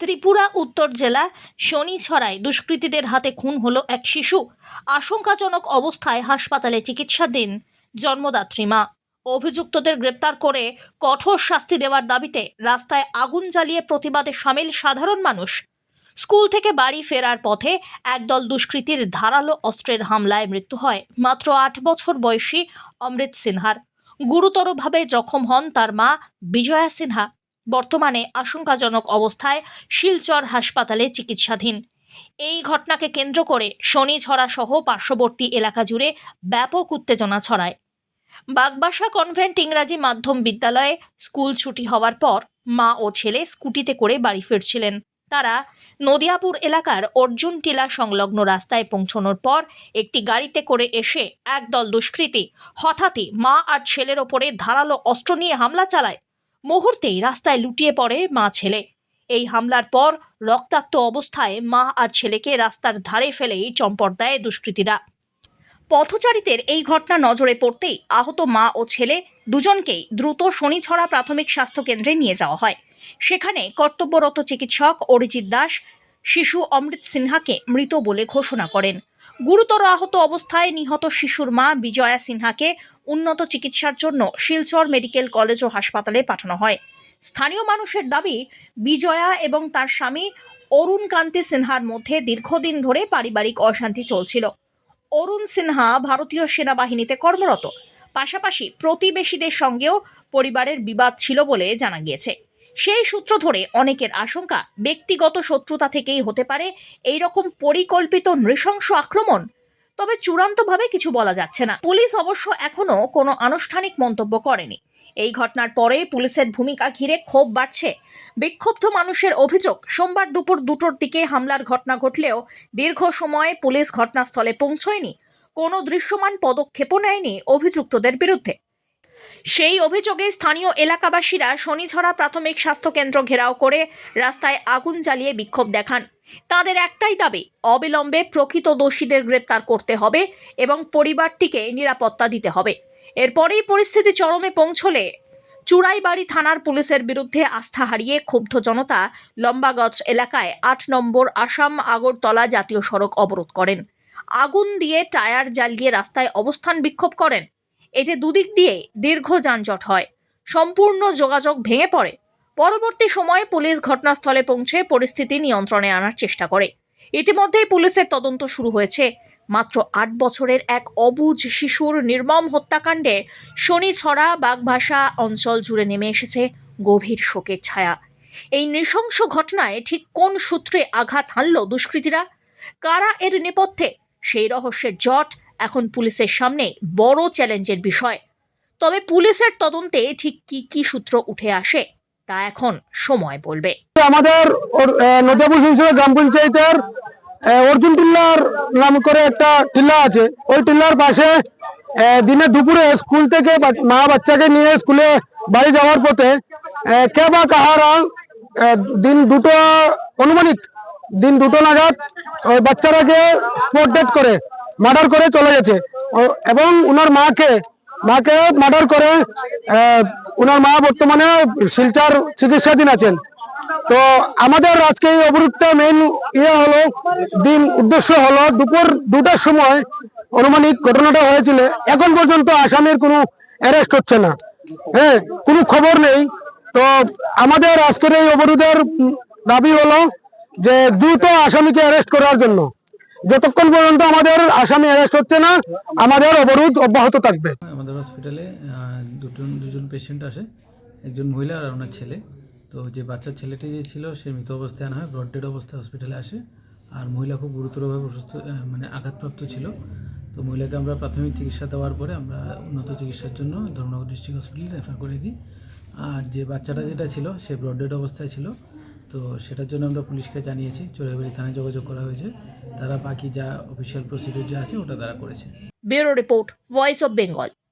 ত্রিপুরা উত্তর জেলা শনিছড়ায় দুষ্কৃতীদের হাতে খুন হলো এক শিশু। আশঙ্কাজনক অবস্থায় হাসপাতালে চিকিৎসাধীন জন্মদাত্রী মা। অভিযুক্তদের গ্রেপ্তার করে কঠোর শাস্তি দেওয়ার দাবিতে রাস্তায় আগুন জ্বালিয়ে প্রতিবাদে সামিল সাধারণ মানুষ। স্কুল থেকে বাড়ি ফেরার পথে একদল দুষ্কৃতীর ধারালো অস্ত্রের হামলায় মৃত্যু হয়। মাত্র আট বছর বয়সী অমৃত সিনহার। গুরুতরভাবে জখম হন তার মা বিজয়া সিনহা। বর্তমানে আশঙ্কাজনক অবস্থায় শিলচর হাসপাতালে চিকিৎসাধীন। এই ঘটনাকে কেন্দ্র করে শনিঝরা সহ পার্শ্ববর্তী এলাকা জুড়ে ব্যাপক উত্তেজনা ছড়ায়। বাগবাসা কনভেন্ট ইংরাজি মাধ্যম বিদ্যালয়ে স্কুল ছুটি হওয়ার পর মা ও ছেলে স্কুটিতে করে বাড়ি ফিরছিলেন। তারা নদিয়াপুর এলাকার অর্জুন টিলা সংলগ্ন রাস্তায় পৌঁছানোর পর একটি গাড়িতে করে এসে একদল দুষ্কৃতী হঠাৎই মা আর ছেলের ওপরে ধারালো অস্ত্র নিয়ে হামলা চালায়। মুহূর্তেই রাস্তায় লুটিয়ে পড়ে মা ছেলে। এই হামলার পর রক্তাক্ত অবস্থায় মা আর ছেলেকে রাস্তার ধারে ফেলেই চম্পট দেয় দুষ্কৃতীরা। পথচারীদের এই ঘটনা নজরে পড়তেই আহত মা ও ছেলে দুজনকেই দ্রুত শনিছড়া প্রাথমিক স্বাস্থ্য কেন্দ্রে নিয়ে যাওয়া হয়। সেখানে কর্তব্যরত চিকিৎসক অরিজিৎ দাস, শিশু অমৃত সিনহাকে মৃত বলে ঘোষণা করেন। গুরুতর আহত অবস্থায় নিহত শিশুর মা বিজয়া সিনহাকে উন্নত চিকিৎসার জন্য শিলচর মেডিকেল কলেজ ও হাসপাতালে পাঠানো হয়। স্থানীয় মানুষের দাবি, বিজয়া এবং তার স্বামী অরুণ কান্তি সিনহার মধ্যে দীর্ঘদিন ধরে পারিবারিক অশান্তি চলছিল। অরুণ সিনহা ভারতীয় সেনাবাহিনীতে কর্মরত। পাশাপাশি প্রতিবেশীদের সঙ্গেও পরিবারের বিবাদ ছিল বলে জানা গিয়েছে। সেই সূত্র ধরে অনেকের আশঙ্কা, ব্যক্তিগত শত্রুতা থেকেই হতে পারে এই রকম পরিকল্পিত নৃশংস আক্রমণ তবে চূড়ান্তভাবে কিছু বলা যাচ্ছে না। পুলিশ অবশ্য এখনও কোনো আনুষ্ঠানিক মন্তব্য করেনি। এই ঘটনার পরে পুলিশের ভূমিকা ঘিরে ক্ষোভ বাড়ছে। বিক্ষুব্ধ মানুষের অভিযোগ, সোমবার দুপুর দুটোর দিকে হামলার ঘটনা ঘটলেও দীর্ঘ সময় পুলিশ ঘটনাস্থলে পৌঁছয়নি। কোনো দৃশ্যমান পদক্ষেপও নেয়নি অভিযুক্তদের বিরুদ্ধে। সেই অভিযোগে স্থানীয় এলাকাবাসীরা শনিঝরা প্রাথমিক স্বাস্থ্য কেন্দ্র ঘেরাও করে রাস্তায় আগুন জ্বালিয়ে বিক্ষোভ দেখান। তাদের একটাই দাবি, অবিলম্বে প্রকৃত দোষীদের গ্রেপ্তার করতে হবে এবং পরিবারটিকে নিরাপত্তা দিতে হবে। এরপরেই পরিস্থিতি চরমে পৌঁছলে চুড়াইবাড়ি থানার পুলিশের বিরুদ্ধে আস্থা হারিয়ে ক্ষুব্ধ জনতা লম্বাগজ এলাকায় আট নম্বর আসাম আগরতলা জাতীয় সড়ক অবরোধ করেন। আগুন দিয়ে টায়ার জ্বালিয়ে রাস্তায় অবস্থান বিক্ষোভ করেন। এতে দুদিক দিয়ে দীর্ঘ যানজট হয়। সম্পূর্ণ যোগাযোগ ভেঙে পড়ে। পরবর্তী সময়ে পুলিশ ঘটনাস্থলে পৌঁছে পরিস্থিতি নিয়ন্ত্রণে আনার চেষ্টা করে। ইতিমধ্যেই পুলিশের তদন্ত শুরু হয়েছে। মাত্র আট বছরের এক অবুঝ শিশুর নির্মম হত্যাকাণ্ডে শনিছড়া বাগভাষা অঞ্চল জুড়ে নেমে এসেছে গভীর শোকের ছায়া। এই নৃশংস ঘটনায় ঠিক কোন সূত্রে আঘাত হানল দুষ্কৃতীরা? কারা এর নেপথ্যে? সেই রহস্যের জট এখন পুলিশের সামনে বড় চ্যালেঞ্জের বিষয়। তবে পুলিশের তদন্তে ঠিক কি কি সূত্র উঠে আসে তা এখন সময় বলবে। আমাদের নদিয়াপুর সংসদের গ্রাম পঞ্চায়েতের অর্জুন টিল্লার নাম করে একটা টিল্লা আছে। ওই টিল্লার পাশে দিনে দুপুরে স্কুল থেকে মা বাচ্চাকে নিয়ে স্কুলে বাড়ি যাওয়ার পথে কে বা কাহারা দিন দুটো অনুমানিক, দিন দুটো নাগাদ ওই বাচ্চারাকে স্পট ডেট করে, মার্ডার করে চলে গেছে। এবং ওনার মাকে মাকে মার্ডার করে উনার মা বর্তমানে শিলচার চিকিৎসাধীন আছেন। তো আমাদের আজকে এই অবরোধটা মেন ইয়ে হলো, দিন উদ্দেশ্য হলো দুপুর দুটার সময় অনুমানিক ঘটনাটা হয়েছিল। এখন পর্যন্ত আসামির কোনো অ্যারেস্ট হচ্ছে না। হ্যাঁ কোনো খবর নেই। তো আমাদের আজকের এই অবরোধের দাবি হলো যে দ্রুত আসামিকে অ্যারেস্ট করার জন্য। যতক্ষণ পর্যন্ত আমাদের আসামি অ্যারেস্ট হচ্ছে না, আমাদের অবরোধ অব্যাহত থাকবে। আমাদের হসপিটালে দুটো, দুজন পেশেন্ট আসে। একজন মহিলা আর ওনার ছেলে। তো যে বাচ্চার ছেলেটি যে ছিল, সে মৃত অবস্থায় আনা হয় ব্রড ডেড অবস্থায় হসপিটালে আসে। আর মহিলা খুব গুরুতরভাবে অসুস্থ মানে আঘাতপ্রাপ্ত ছিল। তো মহিলাকে আমরা প্রাথমিক চিকিৎসা দেওয়ার পরে আমরা উন্নত চিকিৎসার জন্য ধর্মনগর ডিস্ট্রিক্ট হসপিটালে রেফার করে দিই। আর যে বাচ্চাটা যেটা ছিল, সে ব্রড ডেড অবস্থায় ছিল। তো সেটার জন্য আমরা পুলিশকে জানিয়েছি চোরাইবাড়ি থানায় যোগাযোগ করা হয়েছে। তারা বাকি যা অফিসিয়াল প্রসিডিউর যা আছে, ওটা তারা করেছে। Bureau report voice of Bengal